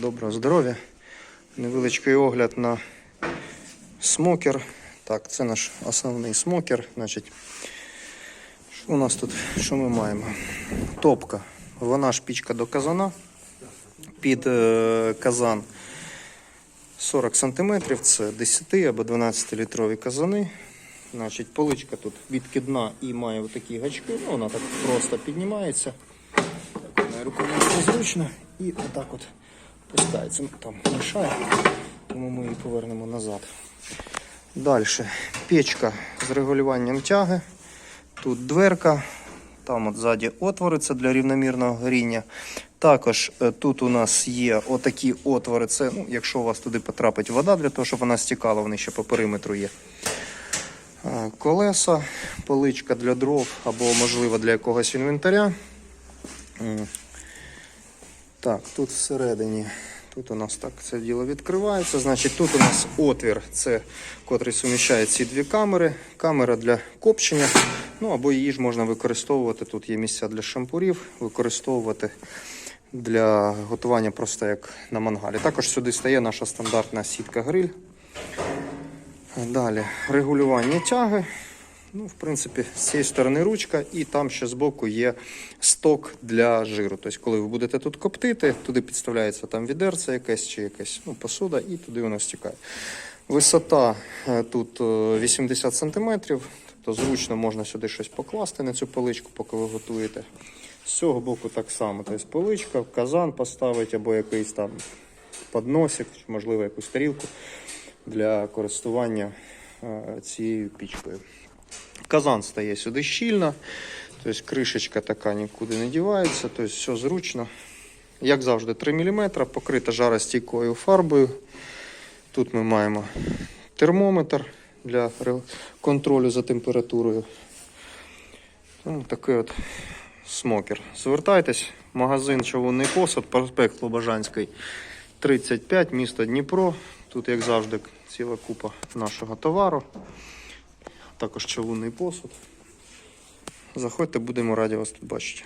Доброго здоров'я. Невеличкий огляд на смокер. Так, це наш основний смокер. Значить, що у нас тут? Що ми маємо? Топка. Вона ж пічка до казана. Під е, казан 40 см, це 10 або 12 літрові казани. Значить, поличка тут відкидна і має отакі гачки. Ну, вона так просто піднімається. Рукою незручно і отак от пускається. Ну, там мішає, тому ми її повернемо назад. Далі печка з регулюванням тяги. Тут дверка, там от ззаді отвори, це для рівномірного горіння. Також е, тут у нас є отакі отвори. Це, ну, якщо у вас туди потрапить вода, для того, щоб вона стікала, вони ще по периметру є. Е, Колеса, поличка для дров або, можливо, для якогось інвентаря. Так, тут всередині. Тут у нас так це діло відкривається. Значить, тут у нас отвір, це котрий суміщає ці дві камери. Камера для копчення. Ну або її ж можна використовувати. Тут є місця для шампурів, використовувати для готування просто як на мангалі. Також сюди стає наша стандартна сітка гриль. Далі регулювання тяги. Ну, в принципі, з цієї сторони ручка, і там ще збоку є сток для жиру. Тобто, коли ви будете тут коптити, туди підставляється там відерце якесь чи якась ну, посуда, і туди воно стікає. Висота е, тут е, 80 см, тобто зручно можна сюди щось покласти на цю поличку, поки ви готуєте. З цього боку так само. Тобто поличка, казан поставити або якийсь там подносик, можливо, якусь тарілку для користування е, цією пічкою. Казан стає сюди щільно, тобто кришечка така нікуди не дівається, тобто все зручно. Як завжди, 3 мм, покрита жаростійкою фарбою. Тут ми маємо термометр для контролю за температурою. Ну, такий от смокер. Звертайтесь, магазин Човунний посад, проспект Слобожанський, 35, місто Дніпро. Тут, як завжди, ціла купа нашого товару. Також човунний посуд. Заходьте, будемо раді вас тут бачити.